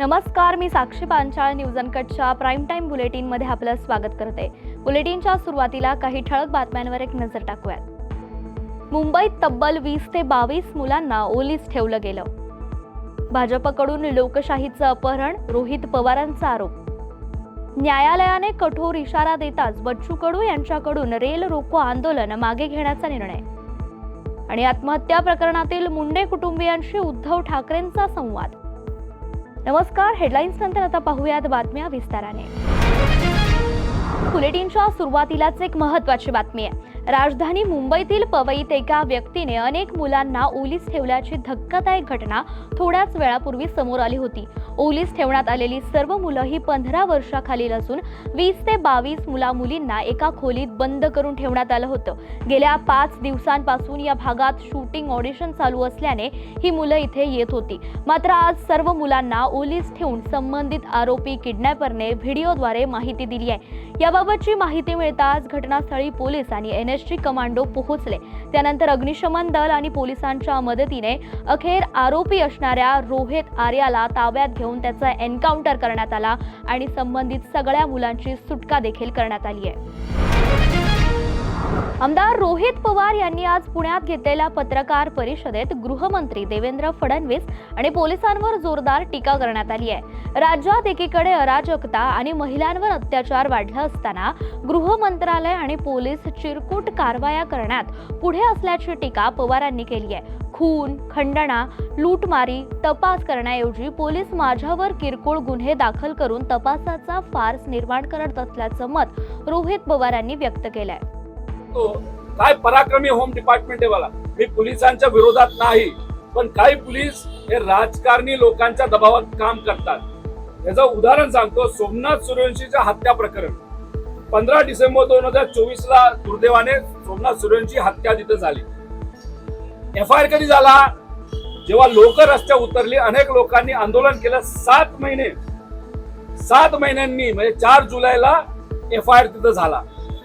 नमस्कार मी साक्षी पांचाळ न्यूज अनकटच्या प्राईम टाईम बुलेटिनमध्ये आपलं स्वागत करते. बुलेटिनच्या सुरुवातीला काही ठळक बातम्यांवर एक नजर टाकूयात. मुंबईत तब्बल वीस ते बावीस मुलांना ओलीस ठेवलं गेलं. भाजपकडून लोकशाहीचं अपहरण रोहित पवारांचा आरोप. न्यायालयाने कठोर इशारा देताच बच्चू कडू यांच्याकडून रेल रोको आंदोलन मागे घेण्याचा निर्णय. आणि आत्महत्या प्रकरणातील मुंडे कुटुंबियांशी उद्धव ठाकरेंचा संवाद. नमस्कार हेडलाईन्स नंतर आता पाहूयात बातम्या विस्ताराने. बुलेटिनच्या सुरुवातीलाच एक महत्वाची बातमी आहे. राजधानी मुंबईतील पवईत एका व्यक्तीने अनेक मुलांना ओलीस ठेवल्याची धक्कादायक घटना थोड्याच वेळापूर्वी समोर आली होती. ओलीस ठेवण्यात आलेली सर्व मुलं ही पंधरा वर्षाखालील असून वीस ते बावीस मुला मुलींना एका खोलीत बंद करून ठेवण्यात आलं होतं. गेल्या पाच दिवसांपासून या भागात शूटिंग ऑडिशन चालू असल्याने ही मुलं इथे येत होती. मात्र आज सर्व मुलांना ओलीस ठेवून संबंधित आरोपी किडनॅपरने व्हिडिओद्वारे माहिती दिली आहे. याबाबतची माहिती मिळताच घटनास्थळी पोलीस आणि एन एस कमांडो पोहोचले. त्यानंतर अग्निशमन दल आणि पोलिसांच्या मदतीने अखेर आरोपी असणाऱ्या रोहित आर्याला ताब्यात घेऊन त्याचा एन्काउंटर करण्यात आला आणि संबंधित सगळ्या मुलांची सुटका देखील करण्यात आली आहे. आमदार रोहित पवार यांनी आज पुण्यात घेतलेल्या पत्रकार परिषदेत गृहमंत्री देवेंद्र फडणवीस आणि पोलिसांवर जोरदार टीका करण्यात आली आहे. राज्यात एकीकडे अराजकता आणि महिलांवर अत्याचार वाढला असताना गृह मंत्रालय आणि पोलीस चिरकुट कारवाया करण्यात पुढे असल्याची टीका पवारांनी केली आहे. खून खंडणा लूटमारी तपास करण्याऐवजी पोलीस माझ्यावर किरकोळ गुन्हे दाखल करून तपासाचा फार्स निर्माण करत असल्याचं मत रोहित पवारांनी व्यक्त केलंय. शकतो काय पराक्रमी होम डिपार्टमेंट आहे मला मी पोलिसांच्या विरोधात नाही पण काही पोलीस हे राजकारणी लोकांच्या दबावात काम करतात. याचं उदाहरण सांगतो सोमनाथ सूर्यवंशीच्या हत्या प्रकरण. पंधरा डिसेंबर दोन हजार चोवीस ला दुर्दैवाने सोमनाथ सूर्यवंशी हत्या तिथे झाली. एफ आय आर कधी झाला? जेव्हा लोक रस्त्यावर उतरली अनेक लोकांनी आंदोलन केलं सात महिने. सात महिन्यांनी म्हणजे चार जुलैला एफ आय आर तिथं झाला.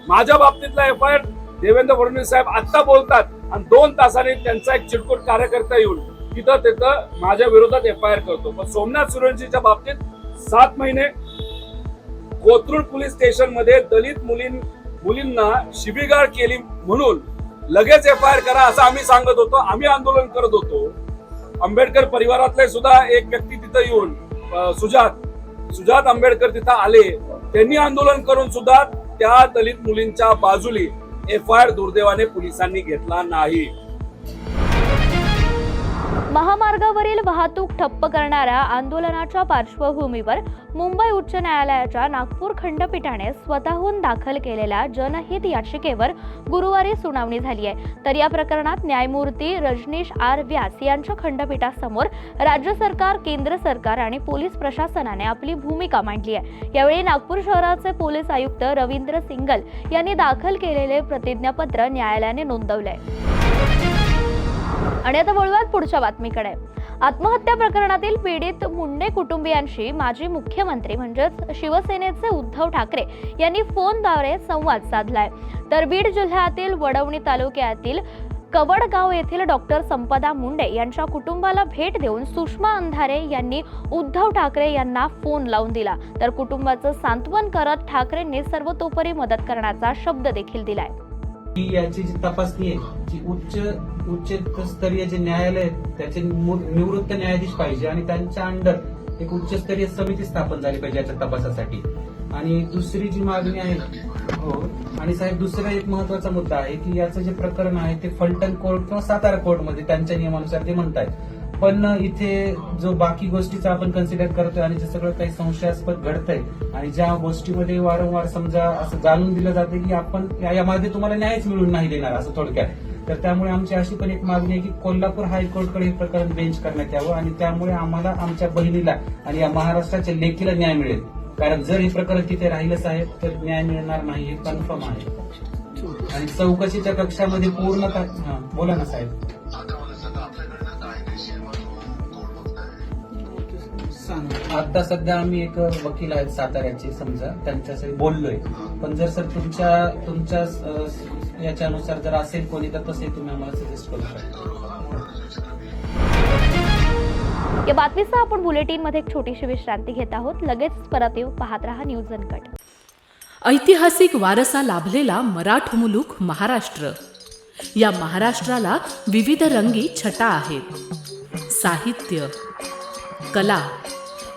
माझ्या बाबतीतला F I R Devendra Fadnavis साहेब आत्ता बोलतात आणि दोन तासाने त्यांचा एक चिरकुट कार्यकर्ता येऊन तिथं तिथं माझ्या विरोधात एफ आय आर करतो. पण सोमनाथ सुरवंशीच्या बाबतीत सात महिने कोथरूड पोलीस स्टेशनमध्ये दलित मुलीं मुलींना शिबिगाळ केली म्हणून लगेच एफ आय आर करा असं आम्ही सांगत होतो. आम्ही आंदोलन करत होतो. आंबेडकर परिवारातले सुद्धा एक व्यक्ती तिथं येऊन सुजात सुजात आंबेडकर तिथं आले. त्यांनी आंदोलन करून सुद्धा त्या दलित मुलींच्या बाजूली एफ आय आर दुर्दैवाने पोलिसांनी घेतला नाही. महामार्गावरील वाहतूक ठप्प करणाऱ्या आंदोलनाच्या पार्श्वभूमीवर मुंबई उच्च न्यायालयाच्या नागपूर खंडपीठाने स्वतःहून दाखल केलेल्या जनहित याचिकेवर गुरुवारी सुनावणी झाली आहे. तर या प्रकरणात न्यायमूर्ती रजनीश आर व्यास यांच्या खंडपीठासमोर राज्य सरकार केंद्र सरकार आणि पोलीस प्रशासनाने आपली भूमिका मांडली आहे. यावेळी नागपूर शहराचे पोलीस आयुक्त रवींद्र सिंगल यांनी दाखल केलेले प्रतिज्ञापत्र न्यायालयाने नोंदवलंय. आणि आता वळूयात पुढच्या बातमीकडे. आत्महत्या प्रकरणातील पीडित मुंडे कुटुंबियांशी माजी मुख्यमंत्री म्हणजेच शिवसेनेचे उद्धव ठाकरे यांनी फोनद्वारे संवाद साधलाय. तर बीड जिल्ह्यातील वडवणी तालुक्यातील कवडगाव येथील डॉक्टर संपदा मुंडे यांच्या कुटुंबाला भेट देऊन सुषमा अंधारे यांनी उद्धव ठाकरे यांना फोन लावून दिला. तर कुटुंबाचं सांत्वन करत ठाकरेंनी सर्वतोपरी मदत करण्याचा शब्द देखील दिलाय. की याची जी तपासणी आहे जी उच्च उच्च स्तरीय जे न्यायालय त्याचे निवृत्त न्यायाधीश पाहिजे आणि त्यांच्या अंडर एक उच्चस्तरीय समिती स्थापन झाली पाहिजे याच्या तपासासाठी. आणि दुसरी जी मागणी आहे हो आणि साहेब दुसरा एक महत्त्वाचा मुद्दा आहे की याचं जे प्रकरण आहे ते फलटण कोर्ट किंवा सातारा कोर्टमध्ये त्यांच्या नियमानुसार ते म्हणतायत. पण इथे जो बाकी गोष्टीचा आपण कन्सिडर करतोय आणि जे सगळं काही संशयास्पद घडतंय आणि ज्या गोष्टीमध्ये वारंवार समजा असं जाणून दिलं जाते की आपण या- यामध्ये तुम्हाला न्यायच मिळून नाही देणार असं थोडक्यात. तर त्यामुळे आमची अशी पण एक मागणी आहे की कोल्हापूर हायकोर्टकडे हे प्रकरण बेंच करण्यात यावं आणि त्यामुळे आम्हाला आमच्या बहिणीला आणि या महाराष्ट्राच्या लेखीला न्याय मिळेल. कारण जर हे प्रकरण तिथे राहिलं साहेब तर न्याय मिळणार नाही हे कन्फर्म आहे. आणि चौकशीच्या कक्षामध्ये पूर्ण बोला ना साहेब. आता सध्या आम्ही एक वकील आहेत साताऱ्याचे समजा त्यांच्यासाठी बोललोय. पण जर सर तुमच्या तुमच्या याच्यानुसार जर असेल कोणी तर तसे तुम्ही आम्हाला सजेस्ट करू शकता. या बातमीसह आपण बुलेटिनमध्ये एक छोटीशी विश्रांती घेत आहोत. लगेच परत येऊ. पाहत रहा न्यूज अनकट. ऐतिहासिक वारसा लाभलेला मराठ मुलूक महाराष्ट्र. या महाराष्ट्राला विविध रंगी छटा आहेत. साहित्य कला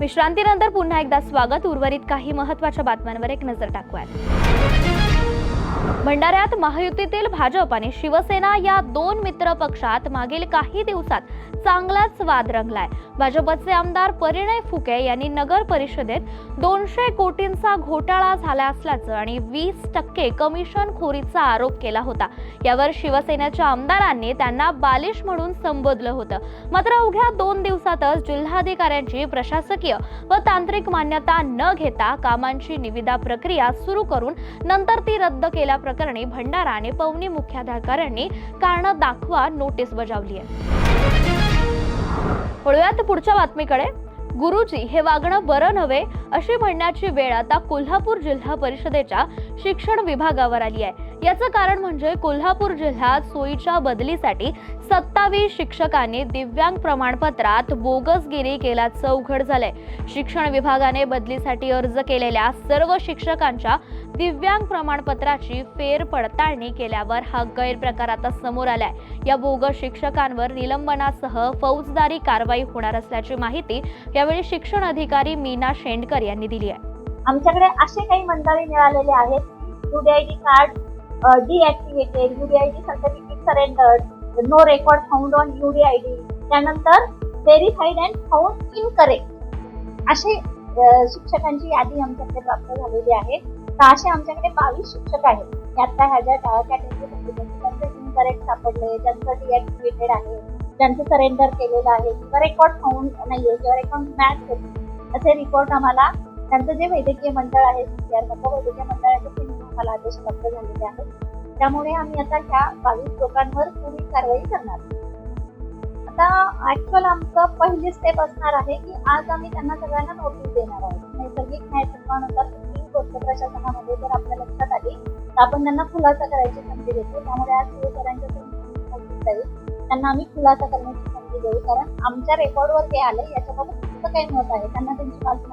विश्रांतीनंतर पुन्हा एकदा स्वागत. उर्वरित काही महत्त्वाच्या बातम्यांवर एक नजर टाकूयात. भंडाऱ्यात महायुतीतील भाजप आणि शिवसेना या दोन मित्र पक्षात मागील काही दिवसात चांगलाच वाद रंगलाय. भाजपचे आमदार परिणय फुके यांनी नगर परिषदेत दोनशे कोटींचा घोटाळा झाला असल्याचं आणि वीस टक्के कमिशन खोरीचा आरोप केला होता. यावर शिवसेनेच्या आमदारांनी त्यांना बालिश म्हणून संबोधलं होतं. मात्र अवघ्या दोन दिवसातच जिल्हाधिकाऱ्यांची प्रशासकीय व तांत्रिक मान्यता न घेता कामांची निविदा प्रक्रिया सुरू करून नंतर ती रद्द केल्या प्रकरणी भंडाराने पवनी मुख्याधिकाऱ्यांनी कारण दाखवा नोटीस बजावली आहे. वळूयात पुढच्या बातमीकडे. गुरुजी हे वागणं बरं नव्हे अशी म्हणण्याची वेळ आता कोल्हापूर जिल्हा परिषदेच्या शिक्षण विभागावर आली आहे. याचं कारण म्हणजे कोल्हापूर जिल्ह्यात सोयीच्या बदलीसाठी सत्तावीस शिक्षकांनी दिव्यांग प्रमाणपत्रात बोगसगिरी केल्याचं उघड झालंय शिक्षण विभागाने बदलीसाठी अर्ज केलेल्या सर्व शिक्षकांच्या दिव्यांग प्रमाणपत्राची फेर पडताळणी केल्यावर हा गैरप्रकार आता समोर आलाय. या बोगस शिक्षकांवर निलंबनासह फौजदारी कारवाई होणार असल्याची माहिती यावेळी शिक्षण अधिकारी मीना शेंडकर यांनी दिली आहे. आमच्याकडे असे काही मंडळी मिळालेले आहेत. Card deactivated UDID certificate surrendered no record found on UDID त्यानंतर व्हेरीफाईड अँड फाउंड इनकरेक्ट असे शिक्षकांची यादी आमच्याकडे प्राप्त झालेली आहे. तर असे आमच्याकडे बावीस शिक्षक आहेत. त्यात काय ह्याच्या कॅटेगरी ज्यांचं इनकरेक्ट सापडले ज्यांचं डिॲक्टिव्हेटेड आहे ज्यांचं सरेंडर केलेलं आहे किंवा रेकॉर्ड फाउंड नाहीये किंवा रेकॉर्ड मॅच होते असे रिपोर्ट आम्हाला त्यांचं जे वैद्यकीय मंडळ आहे सीआर वैद्यकीय मंडळाचे आम्हाला आदेश प्राप्त झालेले आहेत. त्यामुळे आम्ही आता ह्या बावीस लोकांवर पुढील कारवाई करणार. आता ऍक्च्युअल आमचं पहिली स्टेप असणार आहे की आज आम्ही त्यांना सगळ्यांना नोटीस देणार आहोत. नैसर्गिक न्याय तत्वानुसार प्रशासनामध्ये जर आपल्या लक्षात आली तर आपण त्यांना खुलासा करायची संधी देतो. त्यामुळे आज शिवसरांच्या नोटीस जाईल. त्यांना आम्ही खुलासा करण्याची संधी देऊ. कारण आमच्या रेकॉर्डवर ते आले याच्याबाबत फक्त काही मत आहे त्यांना त्यांची बाजू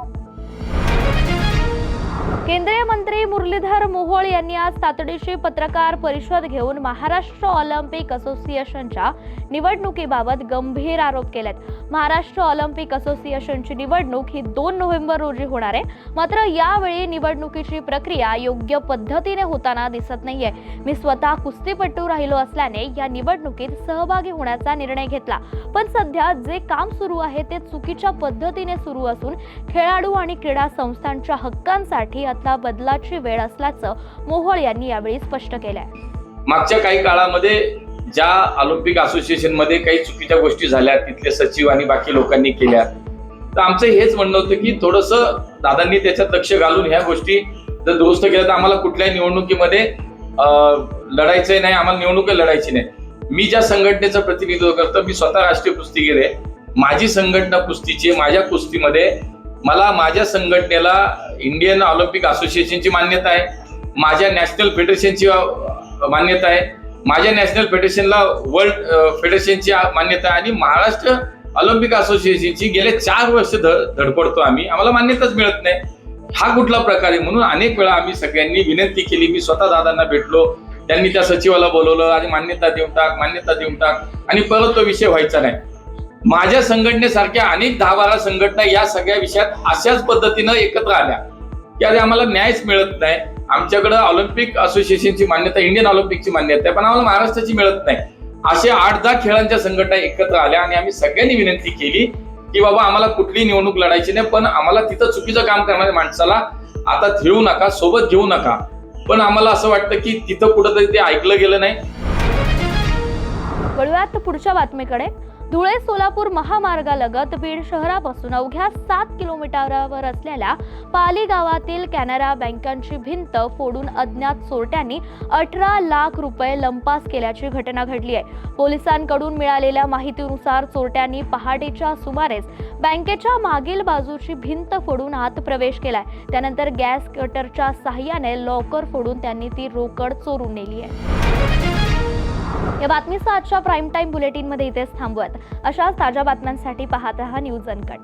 केंद्रीय मंत्री मुरलीधर मोहोळ यांनी आज तातडीची पत्रकार परिषद घेऊन महाराष्ट्र ऑलिम्पिक असोसिएशनच्या निवडणुकीबाबत गंभीर आरोप केलेत. महाराष्ट्र ऑलिम्पिक असोसिएशनची निवडणूक ही दोन नोव्हेंबर रोजी होणार आहे. मात्र यावेळी निवडणुकीची प्रक्रिया योग्य पद्धतीने होताना दिसत नाहीये. मी स्वतः कुस्तीपटू राहिलो असल्याने या निवडणुकीत सहभागी होण्याचा निर्णय घेतला. पण सध्या जे काम सुरू आहे ते चुकीच्या पद्धतीने सुरू असून खेळाडू आणि क्रीडा संस्थांच्या हक्कांसाठी आता बदलाची वेळ असल्याचं मोहोळ यांनी यावेळी स्पष्ट केलंय. मागच्या काही काळामध्ये ज्या ऑलिम्पिक असोसिएशनमध्ये काही चुकीच्या गोष्टी झाल्या तिथले सचिव आणि बाकी लोकांनी केल्या. तर आमचं हेच म्हणणं होतं की थोडस दादांनी त्याच्यात लक्ष घालून ह्या गोष्टी जर दुरुस्त केल्या तर आम्हाला कुठल्याही निवडणुकीमध्ये अं, लढायचंय नाही आम्हाला निवडणूक लढायची नाही. मी ज्या संघटनेचं प्रतिनिधित्व करतो मी स्वतः राष्ट्रीय कुस्तीगीर आहे. माझी संघटना कुस्तीची माझ्या कुस्तीमध्ये मला माझ्या संघटनेला इंडियन ऑलिम्पिक असोसिएशनची मान्यता आहे. माझ्या नॅशनल फेडरेशनची मान्यता आहे. माझ्या नॅशनल फेडरेशनला वर्ल्ड फेडरेशनची मान्यता आहे. आणि महाराष्ट्र ऑलिम्पिक असोसिएशनची गेले चार वर्ष ध- धडपडतो आम्ही. आम्हाला मान्यताच मिळत नाही. हा कुठला प्रकार आहे? म्हणून अनेक वेळा आम्ही सगळ्यांनी विनंती केली. मी स्वतः दादांना भेटलो. त्यांनी त्या सचिवाला बोलवलं. आणि मान्यता देऊन टाक मान्यता देऊन टाक. आणि परत तो विषय व्हायचा नाही. माझ्या संघटनेसारख्या अनेक दहा बारा संघटना या सगळ्या विषयात अशाच पद्धतीनं एकत्र आल्या. की अरे आम्हाला न्यायच मिळत नाही. आमच्याकडे ऑलिम्पिक असोसिएशनची मान्यता इंडियन ऑलिम्पिकची मान्यता आहे पण आम्हाला महाराष्ट्राची मिळत नाही. असे आठ दहा खेळांच्या संघटना एकत्र आल्या आणि आम्ही सगळ्यांनी विनंती केली की बाबा आम्हाला कुठली निवडणूक लढायची नाही पण आम्हाला तिथं चुकीचं काम करणाऱ्या माणसाला आता घेऊ नका सोबत घेऊ नका. पण आम्हाला असं वाटतं की तिथं कुठंतरी ते ऐकलं गेलं नाही. वळूयात पुढच्या बातमीकडे. धुळे सोलापूर महामार्गालगत बीड शहरापासून अवघ्या सात किलोमीटरवर असलेल्या पाली गावातील कॅनरा बँकांची भिंत फोडून अज्ञात चोरट्यांनी अठरा लाख रुपये लंपास केल्याची घटना घडली आहे. पोलिसांकडून मिळालेल्या माहितीनुसार चोरट्यांनी पहाटेच्या सुमारेस बँकेच्या मागील बाजूची भिंत फोडून आत प्रवेश केलाय. त्यानंतर गॅस कटरच्या साह्याने लॉकर फोडून त्यांनी ती रोकड चोरून नेली आहे. या बातमीसह आजच्या प्राईम टाईम बुलेटिनमध्ये इथेच थांबवत. अशाच ताज्या बातम्यांसाठी पाहत रहा न्यूज अनकट.